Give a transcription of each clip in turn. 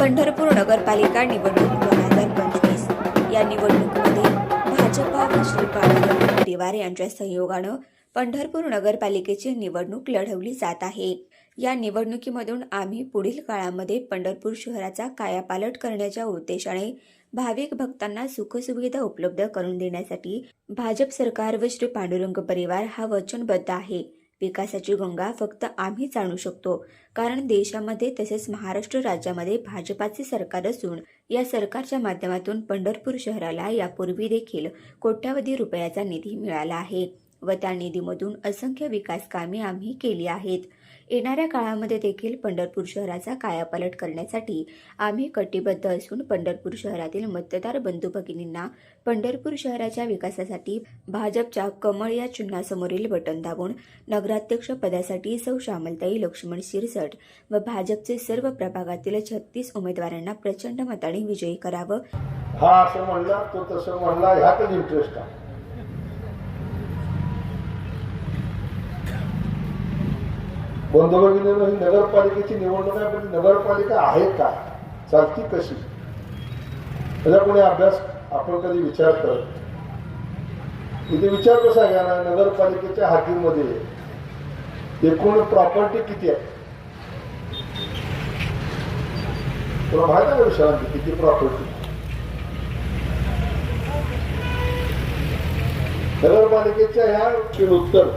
पंढरपूर नगरपालिका निवडणूक दोन हजार पंचवीस. या निवडणुकीमध्ये भाजपा व श्री पांडुरंग परिवार यांच्या सहयोगानं पंढरपूर नगरपालिकेची निवडणूक लढवली जात आहे. या निवडणुकीमधून आम्ही पुढील काळामध्ये पंढरपूर शहराचा कायापालट करण्याच्या उद्देशाने भाविक भक्तांना सुखसुविधा उपलब्ध करून देण्यासाठी भाजप सरकार व श्री पांडुरंग परिवार हा वचनबद्ध आहे. विकासाची गंगा फक्त आम्हीच आणू शकतो. कारण देशामध्ये तसेच महाराष्ट्र राज्यामध्ये भाजपाचे सरकार असून या सरकारच्या माध्यमातून पंढरपूर शहराला यापूर्वी देखील कोट्यावधी रुपयाचा निधी मिळाला आहे. व त्या निधीमधून असंख्य विकास कामे आम्ही केली आहेत. येणाऱ्या काळामध्ये देखील पंढरपूर शहराचा कायापालट करण्यासाठी आम्ही कटिबद्ध असून पंढरपूर शहरातील मतदार बंधू भगिनींना पंढरपूर शहराच्या विकासासाठी भाजपच्या कमळ या चिन्हासमोरील बटन दाबून नगराध्यक्ष पदासाठी सौ श्यामलताई लक्ष्मण शिरसट व भाजपचे सर्व प्रभागातील छत्तीस उमेदवारांना प्रचंड मताने विजयी करावं. हा असं म्हणला तो तसं म्हणला ह्यातच इंटरेस्ट आहे. बंधुभगिनीनं ही नगरपालिकेची निवडणूक आहे पण नगरपालिका आहे का? चालती कशी? त्याचा कोणी अभ्यास आपण कधी विचार करत इथे विचार कसा घ्या नगरपालिकेच्या हातीमध्ये एकूण प्रॉपर्टी किती आहे? तुला माहीत आहे का किती प्रॉपर्टी नगरपालिकेच्या ह्या उत्तर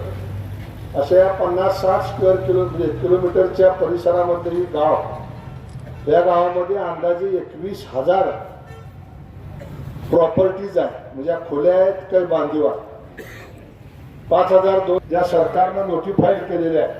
अशा या पन्नास साठ स्क्वेअर किलो म्हणजे किलोमीटरच्या परिसरामध्ये ही गाव. या गावामध्ये अंदाजे एकवीस हजार प्रॉपर्टीज आहे म्हणजे या खोल्या आहेत काही बांधीव. पाच हजार दोन ज्या सरकारनं नोटिफाईड केलेल्या आहेत.